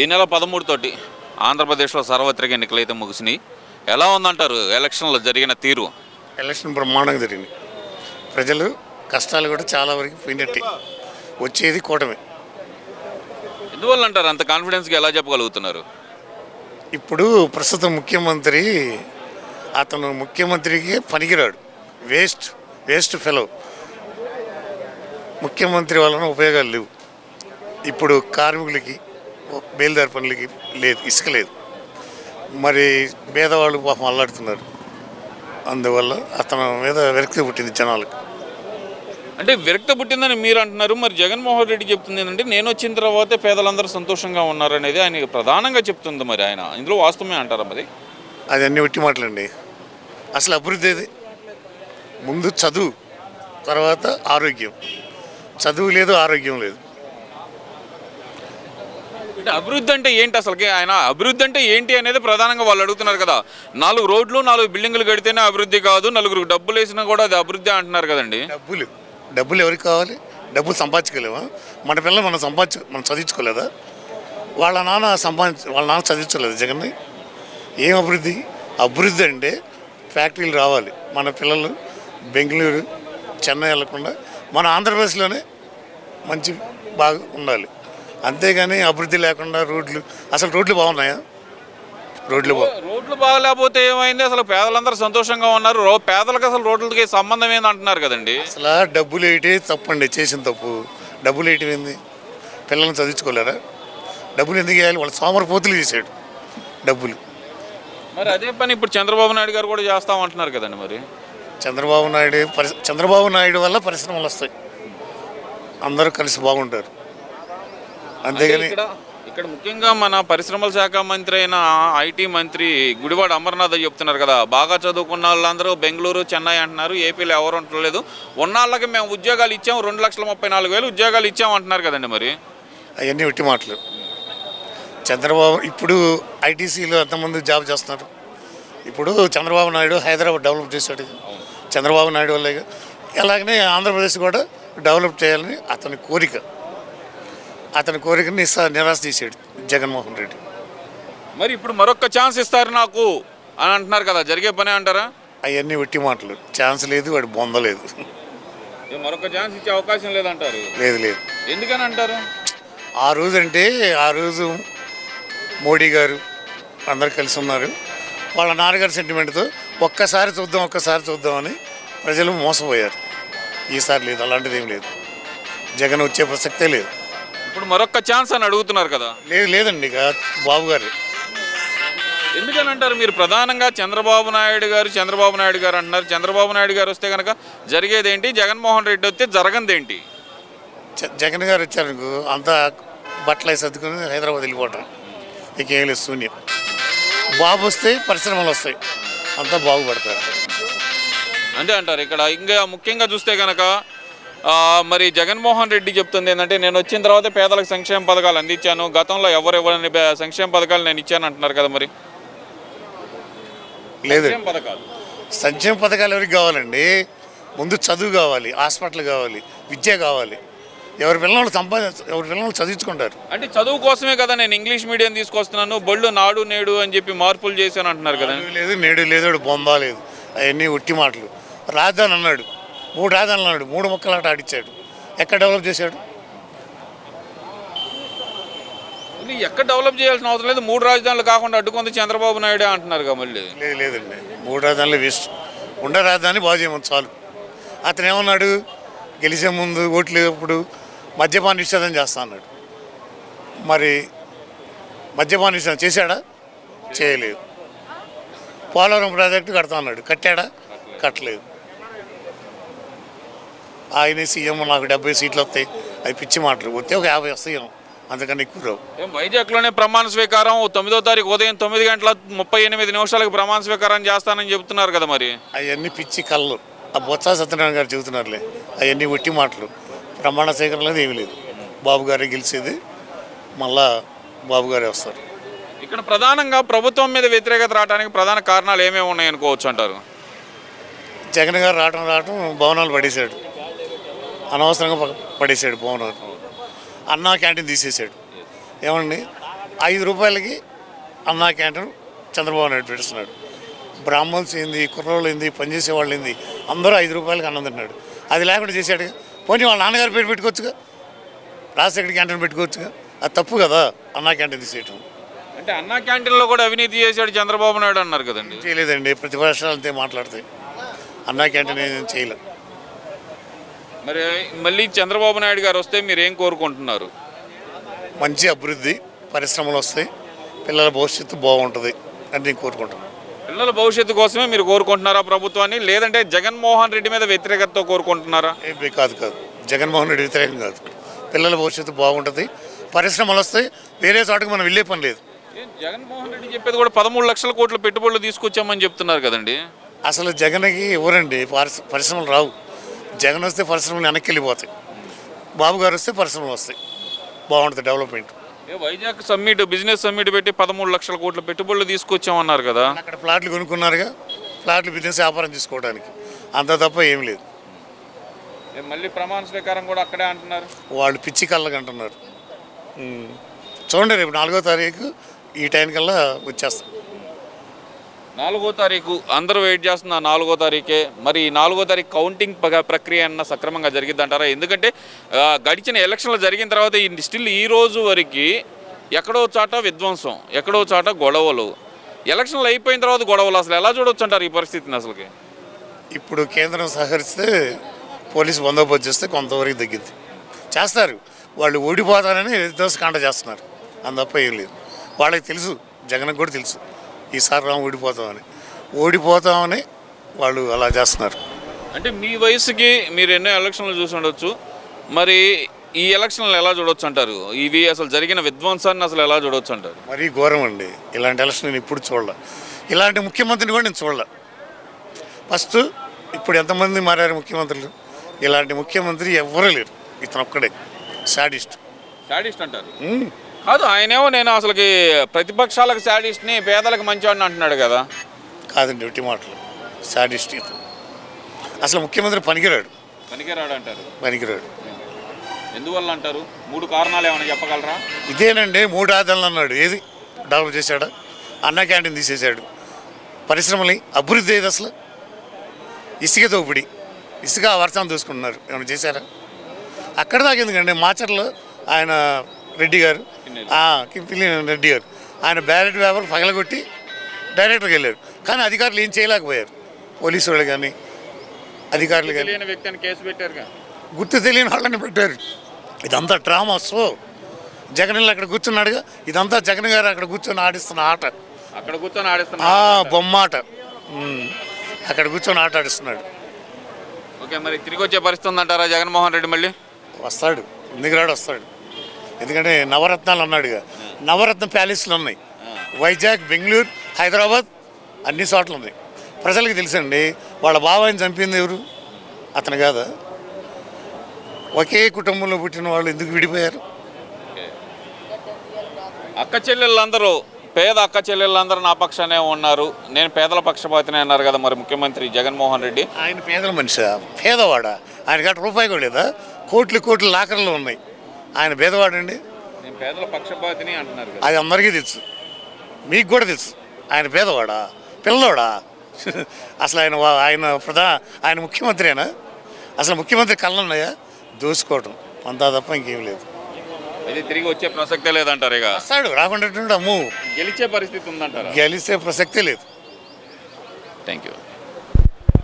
ఈ నెల పదమూడు తోటి ఆంధ్రప్రదేశ్లో సార్వత్రిక ఎన్నికలు అయితే ముగిసినాయి ఎలా ఉందంటారు? ఎలక్షన్లో జరిగిన తీరు? ఎలక్షన్ బ్రహ్మాండంగా జరిగింది. ప్రజలు కష్టాలు కూడా చాలా వరకు పోయినట్టే. వచ్చేది కూటమి. ఎందువల్ల అంటారు అంత కాన్ఫిడెన్స్గా ఎలా చెప్పగలుగుతున్నారు? ఇప్పుడు ప్రస్తుత ముఖ్యమంత్రి అతను ముఖ్యమంత్రికి పనికిరాడు. వేస్ట్ వేస్ట్ ఫెలో ముఖ్యమంత్రి వలన ఉపయోగాలు లేవు. ఇప్పుడు కార్మికులకి బేల్దారి పనులకి లేదు ఇసుక లేదు. మరి పేదవాళ్ళు పాపం అల్లాడుతున్నారు. అందువల్ల అతని మీద విరక్తి పుట్టింది జనాలకు. అంటే విరక్త పుట్టిందని మీరు అంటున్నారు మరి జగన్మోహన్ రెడ్డి చెప్తుంది ఏంటంటే నేను వచ్చిన తర్వాతే పేదలందరూ సంతోషంగా ఉన్నారనేది ఆయన ప్రధానంగా చెప్తుంది మరి ఆయన. ఇందులో వాస్తవమే అంటారా మరి? అది అన్ని ఒట్టి మాటలండి. అసలు అభివృద్ధి ఏది? ముందు చదువు తర్వాత ఆరోగ్యం. చదువు లేదు ఆరోగ్యం లేదు. అంటే అభివృద్ధి అంటే ఏంటి అసలుకి? ఆయన అభివృద్ధి అంటే ఏంటి అనేది ప్రధానంగా వాళ్ళు అడుగుతున్నారు కదా. నాలుగు రోడ్లు నాలుగు బిల్డింగ్లు కడితేనే అభివృద్ధి కాదు నలుగురు డబ్బులు వేసినా కూడా అది అభివృద్ధి అంటున్నారు కదండి. డబ్బులు. డబ్బులు ఎవరికి కావాలి? డబ్బులు సంపాదించుకోలేమా? మన పిల్లలు మనం సంపాదించు మనం చదివించుకోలేదా? వాళ్ళ నాన్న సంపాదించ వాళ్ళ నాన్న చదివించలేదు జగన్ని. ఏం అభివృద్ధి? అభివృద్ధి అంటే ఫ్యాక్టరీలు రావాలి. మన పిల్లలు బెంగళూరు చెన్నై వెళ్ళకుండా మన ఆంధ్రప్రదేశ్లోనే మంచి బాగా ఉండాలి. అంతేగాని అభివృద్ధి లేకుండా రోడ్లు అసలు రోడ్లు బాగున్నాయా? రోడ్లు రోడ్లు బాగలేకపోతే ఏమైంది? అసలు పేదలందరూ సంతోషంగా ఉన్నారు. పేదలకు అసలు రోడ్లకి సంబంధం ఏంది అంటున్నారు కదండి. అసలు డబ్బులు వేయటే తప్పండి చేసిన తప్పు. డబ్బులు వేయటం ఏంది? పిల్లల్ని చదివించుకోలేరా? డబ్బులు ఎందుకు వేయాలి? వాళ్ళు సోమరపోతులు చేశాడు డబ్బులు. మరి అదే పని ఇప్పుడు చంద్రబాబు నాయుడు గారు కూడా చేస్తామంటున్నారు కదండి మరి. చంద్రబాబు నాయుడు చంద్రబాబు నాయుడు వల్ల పరిశ్రమలు వస్తాయి. అందరూ కలిసి బాగుంటారు. అంతేగాని ఇక్కడ ఇక్కడ ముఖ్యంగా మన పరిశ్రమల శాఖ మంత్రి అయిన ఐటీ మంత్రి గుడివాడ అమర్నాథ్ చెప్తున్నారు కదా బాగా చదువుకున్న వాళ్ళందరూ బెంగళూరు చెన్నై అంటున్నారు ఏపీలో ఎవరు ఉండలేదు ఉన్న వాళ్ళకి మేము ఉద్యోగాలు ఇచ్చాం రెండు లక్షల ముప్పై నాలుగు వేలు ఉద్యోగాలు ఇచ్చాం అంటున్నారు కదండి మరి. అవన్నీ ఒట్టి మాటలు. చంద్రబాబు ఇప్పుడు ఐటీసీలో ఎంతమంది జాబ్ చేస్తున్నారు? ఇప్పుడు చంద్రబాబు నాయుడు హైదరాబాద్ డెవలప్ చేశాడు. చంద్రబాబు నాయుడు వల్లే అలాగనే ఆంధ్రప్రదేశ్ కూడా డెవలప్ చేయాలని అతని కోరిక. అతని కోరికని నిరాశ చేశాడు జగన్మోహన్ రెడ్డి. మరి ఇప్పుడు మరొక ఛాన్స్ ఇస్తారు నాకు అని అంటున్నారు కదా జరిగే పనే అంటారా? అవన్నీ ఒట్టి మాటలు. ఛాన్స్ లేదు వాడు బొందలేదు మరొక ఛాన్స్ ఇచ్చే అవకాశం లేదంటారు. లేదు లేదు. ఎందుకని అంటారు? ఆ రోజు అంటే ఆ రోజు మోడీ గారు అందరు కలిసి ఉన్నారు. వాళ్ళ నాన్నగారి సెంటిమెంట్తో ఒక్కసారి చూద్దాం ఒక్కసారి చూద్దామని ప్రజలు మోసపోయారు. ఈసారి లేదు అలాంటిది ఏం లేదు. జగన్ వచ్చే ప్రసక్తే లేదు. ఇప్పుడు మరొక ఛాన్స్ అని అడుగుతున్నారు కదా. లేదు లేదండి ఇక బాబు గారు. ఎందుకని అంటారు? మీరు ప్రధానంగా చంద్రబాబు నాయుడు గారు చంద్రబాబు నాయుడు గారు అంటున్నారు. చంద్రబాబు నాయుడు గారు వస్తే కనుక జరిగేది ఏంటి జగన్మోహన్ రెడ్డి వస్తే జరగంది ఏంటి జ- జగన్ గారు వచ్చారు అంతా బట్టలు సర్దుకుని హైదరాబాద్ వెళ్ళిపోవటం. ఇక లేదు శూన్యం. బాబు వస్తే పరిశ్రమలు వస్తాయి. అంతా బాగుపడతారు. అంతే అంటారు. ఇక్కడ ఇంకా ముఖ్యంగా చూస్తే కనుక మరి జగన్మోహన్ రెడ్డి చెప్తుంది ఏంటంటే నేను వచ్చిన తర్వాత పేదలకు సంక్షేమ పథకాలు అందించాను. గతంలో ఎవరు ఇవ్వని సంక్షేమ పథకాలు నేను ఇచ్చాను అంటున్నారు కదా మరి. లేదు. సంక్షేమ పథకాలు. సంక్షేమ పథకాలు ఎవరికి కావాలండి? ముందు చదువు కావాలి హాస్పిటల్ కావాలి విద్య కావాలి. ఎవరి పిల్లలు సంపాద ఎవరి పిల్లలు చదివించుకుంటారు. అంటే చదువు కోసమే కదా నేను ఇంగ్లీష్ మీడియం తీసుకొస్తున్నాను బళ్ళు నాడు నేడు అని చెప్పి మార్పులు చేశాను అంటున్నారు కదా. లేదు నేడు లేదు బొందా లేదు. అవన్నీ ఉట్టి మాటలు. రాజధాని అన్నాడు. మూడు రాజధానులు అన్నాడు మూడు మొక్కలాట ఆడిచ్చాడు. ఎక్కడ డెవలప్ చేశాడు? ఎక్కడ డెవలప్ చేయాల్సిన అవసరం లేదు మూడు రాజధానులు కాకుండా అడ్డుకుంది చంద్రబాబు నాయుడే అంటున్నారు మళ్ళీ. లేదు లేదండి. మూడు రాజధానులు వేస్ట్. ఉండ రాజధాని బాగు చేయమని చాలు. అతను ఏమన్నాడు? గెలిచే ముందు ఓట్లు అప్పుడు మద్యపాన నిషేధం చేస్తా అన్నాడు. మరి మద్యపాన నిషేధం చేశాడా? చేయలేదు. పోలవరం ప్రాజెక్టు కడతా అన్నాడు. కట్టాడా? కట్టలేదు. ఆయన సీఎం నాకు డెబ్బై సీట్లు వస్తాయి. అవి పిచ్చి మాటలు. వస్తే ఒక యాభై వస్తాయి అంతకన్నా ఎక్కువ రావు. వైజాగ్లోనే ప్రమాణ స్వీకారం తొమ్మిదో తారీఖు ఉదయం తొమ్మిది గంటల ముప్పై ఎనిమిది నిమిషాలకు ప్రమాణ స్వీకారం చేస్తానని చెబుతున్నారు కదా మరి. అవన్నీ పిచ్చి కళ్ళు. ఆ బొత్స సత్యనారాయణ గారు చెబుతున్నారులే. అవన్నీ ఒట్టి మాటలు. ప్రమాణ స్వీకరణ లేదు ఏమీ లేదు. బాబు గారే గెలిచేది. మళ్ళా బాబు గారే వస్తారు. ఇక్కడ ప్రధానంగా ప్రభుత్వం మీద వ్యతిరేకత రావడానికి ప్రధాన కారణాలు ఏమేమి ఉన్నాయి అనుకోవచ్చు అంటారు? జగన్ గారు రావటం రావటం భవనాలు పడేశాడు. అనవసరంగా ప- పడేశాడు భవనాలు అన్నా క్యాంటీన్ తీసేశాడు ఏమండి? ఐదు రూపాయలకి అన్నా క్యాంటీన్ చంద్రబాబు నాయుడు పెడుతున్నాడు. బ్రాహ్మణ్స్ ఏంది కుర్రోళ్ళు ఏంది పనిచేసే వాళ్ళు ఏంది అందరూ ఐదు రూపాయలకి అన్నం తింటున్నాడు. అది లేకుండా చేశాడు పోనీ వాళ్ళ నాన్నగారు పేరు పెట్టుకోవచ్చుగా? రాజశేఖర్ క్యాంటీన్ పెట్టుకోవచ్చుగా? అది తప్పు కదా అన్నా క్యాంటీన్ తీసేయటం. అంటే అన్నా క్యాంటీన్లో కూడా అవినీతి చేశాడు చంద్రబాబు నాయుడు అన్నారు కదండి. చేయలేదండి ప్రతిపక్షాలు అంతే మాట్లాడతాయి అన్నా క్యాంటీన్ ఏం చేయలేదు మరి మళ్ళీ చంద్రబాబు నాయుడు గారు వస్తే మీరు ఏం కోరుకుంటున్నారు? మంచి అభివృద్ధి పరిశ్రమలు వస్తాయి. పిల్లల భవిష్యత్తు బాగుంటుంది అని నేను కోరుకుంటున్నాను పిల్లల భవిష్యత్తు కోసమే మీరు కోరుకుంటున్నారా ప్రభుత్వాన్ని? లేదంటే జగన్మోహన్ రెడ్డి మీద వ్యతిరేకతతో కోరుకుంటున్నారా? ఏ కాదు కాదు. జగన్మోహన్ రెడ్డి వ్యతిరేకం కాదు. పిల్లల భవిష్యత్తు బాగుంటుంది. పరిశ్రమలు వస్తాయి. వేరే చోటకి మనం వెళ్ళే పని లేదు. జగన్మోహన్ రెడ్డి చెప్పేది కూడా పదమూడు లక్షల కోట్ల పెట్టుబడులు తీసుకొచ్చామని చెప్తున్నారు కదండి. అసలు జగన్కి ఎవరండి? పరిశ్ర- పరిశ్రమలు రావు. జగన్ వస్తే పరిశ్రమలు వెనక్కి వెళ్ళిపోతాయి. బాబు గారు వస్తే పరిశ్రమలు వస్తాయి. బాగుంటుంది development. Vizag summit business summit పెట్టి పదమూడు లక్షల కోట్ల పెట్టుబడులు తీసుకొచ్చామన్నారు కదా. అక్కడ ప్లాట్లు కొనుక్కున్నారుగా. ప్లాట్లు బిజినెస్ వ్యాపారం చేసుకోవడానికి. అంత తప్ప ఏం లేదు. మళ్ళీ ప్రమాణ స్వీకారం కూడా అక్కడే అంటున్నారు. వాళ్ళు పిచ్చి కళ్ళకి అంటున్నారు. చూడండి రేపు నాలుగో తారీఖు ఈ టైం కల్లా వచ్చేస్తాం. నాలుగో తారీఖు అందరూ వెయిట్ చేస్తున్న నాలుగో తారీఖే. మరి నాలుగో తారీఖు కౌంటింగ్ ప్రక్రియ అన్న సక్రమంగా జరిగిద్దంటారా? ఎందుకంటే గడిచిన ఎలక్షన్లు జరిగిన తర్వాత ఈ స్టిల్ ఈ రోజు వరకు ఎక్కడో చాట విధ్వంసం ఎక్కడో చాట గొడవలు. ఎలక్షన్లు అయిపోయిన తర్వాత గొడవలు అసలు ఎలా చూడొచ్చు అంటారు ఈ పరిస్థితిని అసలుకి? ఇప్పుడు కేంద్రం సహకరిస్తే పోలీసు బందోబస్తు చేస్తే కొంతవరకు తగ్గింది. చేస్తారు. వాళ్ళు ఓడిపోతారని దోసకాండ చేస్తున్నారు. అంత తప్ప ఏం లేదు. వాళ్ళకి తెలుసు. జగన్కి కూడా తెలుసు. ఈసారి రాము ఓడిపోతామని. ఓడిపోతామని వాళ్ళు అలా చేస్తున్నారు. అంటే మీ వయసుకి మీరు ఎన్నో ఎలక్షన్లు చూసి ఉండొచ్చు. మరి ఈ ఎలక్షన్లు ఎలా చూడొచ్చు అంటారు? ఇవి అసలు జరిగిన విధ్వంసాన్ని అసలు ఎలా చూడొచ్చు అంటారు? మరీ ఘోరం అండి. ఇలాంటి ఎలక్షన్ నేను ఇప్పుడు చూడలే. ఇలాంటి ముఖ్యమంత్రిని కూడా నేను చూడలే. ఫస్ట్ ఇప్పుడు ఎంతమంది మారారు ముఖ్యమంత్రులు? ఇలాంటి ముఖ్యమంత్రి ఎవ్వరూ లేరు. ఇతను ఒక్కడే సాడిస్ట్ శాడిస్ట్ అంటారు. కాదు ఆయనేమో నేను అసలుకి ప్రతిపక్షాలకు శాడిస్ట్ని పేదలకు మంచివాడిని అంటున్నాడు కదా. కాదండి ఒట్టి మాటలు. ఇతను. అసలు ముఖ్యమంత్రి పనికిరాడు. పనికిరాడు అంటారు పనికిరాడు. ఎందువల్ల అంటారు? మూడు కారణాలు ఏమైనా చెప్పగలరా? ఇదేనండి మూడు ఆదాలు అన్నాడు. ఏది? డెవలప్ చేశాడా? అన్న క్యాంటీన్ తీసేశాడు. పరిశ్రమలు అభివృద్ధి ఏది అసలు. ఇసుక దోపిడి. ఇసుక వర్షం దూసుకుంటున్నారు. ఏమైనా చేశారా? అక్కడ దాకా ఎందుకండి? మాచర్లో ఆయన రెడ్డి గారు ఆ, కింపిల్లి రెడ్డి గారు. ఆయన బ్యాలెట్ పేపర్ పగలగొట్టి డైరెక్టర్కి వెళ్ళారు. కానీ అధికారులు ఏం చేయలేకపోయారు. పోలీసు వాళ్ళు కానీ అధికారులు కానీ. కేసు గుర్తు తెలియని వాళ్ళని పెట్టారు. ఇదంతా డ్రామా సో జగన్ అక్కడ కూర్చున్నాడుగా. ఇదంతా జగన్ గారు అక్కడ కూర్చొని ఆడిస్తున్న ఆట. అక్కడ కూర్చొని ఆడిస్తున్నా ఆ బొమ్మాట. అక్కడ కూర్చొని ఆట ఆడిస్తున్నాడు. ఓకే మరి తిరిగి వచ్చే పరిస్థితి ఉందంటారా జగన్మోహన్ రెడ్డి మళ్ళీ? వస్తాడు. ఎందుకురాడు వస్తాడు. ఎందుకంటే నవరత్నాలు అన్నాడుగా నవరత్న ప్యాలెస్లు ఉన్నాయి. వైజాగ్ బెంగళూరు హైదరాబాద్ అన్ని చోట్ల ఉన్నాయి. ప్రజలకు తెలుసండి వాళ్ళ బాబాయిని చంపింది ఎవరు? అతను కాదా? ఒకే కుటుంబంలో పుట్టిన వాళ్ళు ఎందుకు విడిపోయారు? అక్క చెల్లెళ్ళందరూ పేద అక్క చెల్లెళ్ళందరూ నా పక్షానే ఉన్నారు. నేను పేదల పక్షపాతినే అన్నారు కదా మరి ముఖ్యమంత్రి జగన్మోహన్ రెడ్డి. ఆయన పేదల మనిషి పేదవాడా? ఆయన గట్ట రూపాయి కూడా లేదా? కోట్లు కోట్లు లాకర్లు ఉన్నాయి. ఆయన పేదవాడండి నేను పేదల పక్షపాతిని అంటున్నారు అది అందరికీ తెలుసు. మీకు కూడా తెలుసు. ఆయన పేదవాడా? పిల్లోడా అసలు ఆయన ఆయన ప్రధా ఆయన ముఖ్యమంత్రినా అసలు ముఖ్యమంత్రి కళ్ళన్నాయా దోసుకోవటం. అంతా తప్ప ఇంకేం లేదు. తిరిగి వచ్చే ప్రసక్తే లేదంటారు ఇక. వస్తాడు. రాకుండా అమ్ము. గెలిచే పరిస్థితి ఉందంటారా? గెలిచే ప్రసక్తే లేదు. Thank you